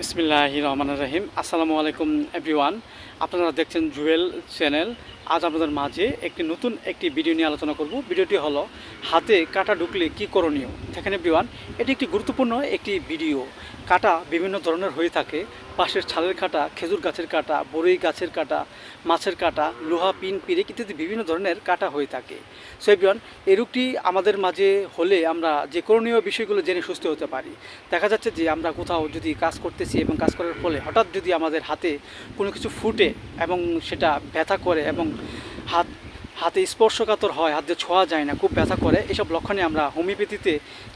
বিসমিল্লাহ রহমান রহিম। আসসালামু আলাইকুম এভরিওয়ান। আপনারা দেখছেন জুয়েল চ্যানেল। আজ আপনাদের মাঝে একটি নতুন একটি ভিডিও নিয়ে আলোচনা করব। ভিডিওটি হলো, হাতে কাটা ঢুকলে কি করণীয়? দেখেন এভরিওয়ান এটি একটি গুরুত্বপূর্ণ একটি ভিডিও। কাটা বিভিন্ন ধরনের হয়ে থাকে। পাশের ছালের কাটা, খেজুর গাছের কাটা, বড়ই গাছের কাটা, মাছের কাটা, লোহা, পিন, পিরেক ইত্যাদি বিভিন্ন ধরনের কাটা হয়ে থাকে। সো এভরিওয়ান এই রোগটি আমাদের মাঝে হলে আমরা যে করণীয় বিষয়গুলো জেনে সুস্থ হতে পারি। দেখা যাচ্ছে যে আমরা কোথাও যদি কাজ করতেছি এবং কাজ করার ফলে হঠাৎ যদি আমাদের হাতে কোনো কিছু ফুটে এবং সেটা ব্যথা করে এবং হাত, হাতে স্পর্শকাতর হয়, হাত দিয়ে ছোঁয়া যায় না, খুব ব্যথা করে। এসব লক্ষণে আমরা হোমিওপ্যাথিতে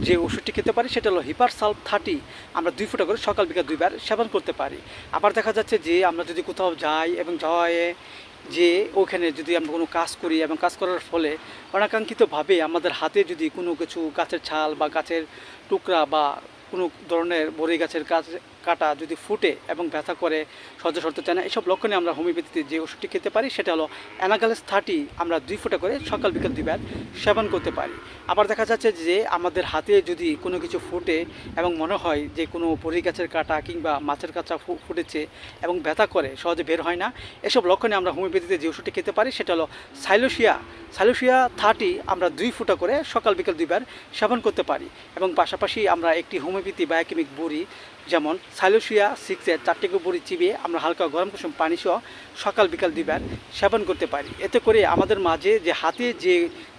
যে ওষুধটি খেতে পারি, সেটা হলো হিপার সালফ থার্টি। আমরা দুই ফুটা করে সকাল বিকাল দুইবার সেবন করতে পারি। আবার দেখা যাচ্ছে যে আমরা যদি কোথাও যাই এবং যাওয়ায় যে ওখানে যদি আমরা কোনো কাজ করি এবং কাজ করার ফলে অনাকাঙ্ক্ষিতভাবে আমাদের হাতে যদি কোনো কিছু গাছের ছাল বা গাছের টুকরা বা কোনো ধরনের বড়ি গাছের কাজ কাটা যদি ফুটে এবং ব্যথা করে সহ্য সরতে চায় না, এসব লক্ষণে আমরা হোমিওপ্যাথিতে যে ওষুধটি খেতে পারি, সেটা হলো অ্যানাগালেস থার্টি আমরা দুই ফুটা করে সকাল বিকাল দুইবার সেবন করতে পারি। আবার দেখা যাচ্ছে যে আমাদের হাতে যদি কোনো কিছু ফুটে এবং মনে হয় যে কোনো বড়ি গাছের কাটা কিংবা মাছের কাঁচা ফুটেছে এবং ব্যথা করে, সহজে বের হয় না, এসব লক্ষণে আমরা হোমিওপ্যাথিতে যে ওষুধটি খেতে পারি, সেটা হলো সাইলোসিয়া সাইলোসিয়া থার্টি আমরা দুই ফুটা করে সকাল বিকাল দুইবার সেবন করতে পারি এবং পাশাপাশি আমরা একটি হোমিওপ্যাথি বায়োকেমিক বড়ি যেমন সাইলোসিয়া সিক্সের চারটে বড়ি চিবিয়ে আমরা হালকা গরম কুসুম পানি সহ সকাল বিকাল দুইবার সেবন করতে পারি। এতে করে আমাদের মাঝে যে হাতে যে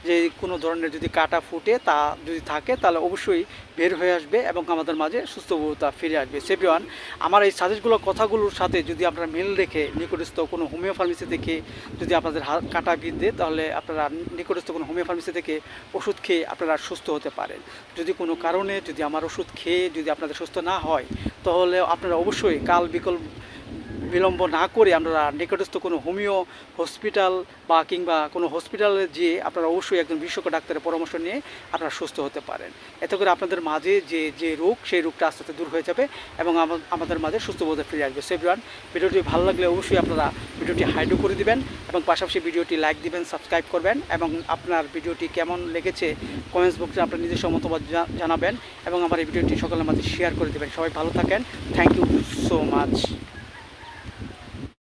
যে কোনো ধরনের যদি কাটা ফুটে তা যদি থাকে, তাহলে অবশ্যই বের হয়ে আসবে এবং আমাদের মাঝে সুস্থতা ফিরে আসবে। সেভিওয়ান আমার এই সাজেশগুলো, কথাগুলোর সাথে যদি আপনারা মিল রেখে নিকটস্থ কোনো হোমিও ফার্মেসি থেকে যদি আপনাদের হাত কাটা বিঁধে, তাহলে আপনারা নিকটস্থ কোনো হোমিও ফার্মেসি থেকে ওষুধ খেয়ে আপনারা সুস্থ হতে পারেন। যদি কোনো কারণে যদি আমার ওষুধ খেয়ে যদি আপনাদের সুস্থ না হয় তাহলে আপনারা অবশ্যই কাল বিকল বিলম্ব না করে আপনারা নিকটস্থ কোনো হোমিও হসপিটাল বা কিংবা কোনো হসপিটালে যেয়ে আপনারা অবশ্যই একজন বিশেষজ্ঞ ডাক্তারের পরামর্শ নিয়ে আপনারা সুস্থ হতে পারেন। এতে করে আপনাদের মাঝে যে যে রোগ, সেই রোগটা আস্তে আস্তে দূর হয়ে যাবে এবং আমাদের মাঝে সুস্থ বোধে ফিরে আসবে। সেভরান ভিডিওটি ভালো লাগলে অবশ্যই আপনারা ভিডিওটি হাইডো করে দিবেন এবং পাশাপাশি ভিডিওটি লাইক দিবেন, সাবস্ক্রাইব করবেন এবং আপনার ভিডিওটি কেমন লেগেছে কমেন্টস বক্সে আপনার নিজস্ব মতামত জানাবেন এবং আমার এই ভিডিওটি সকলের মাঝে শেয়ার করে দেবেন। সবাই ভালো থাকেন। Thank you so much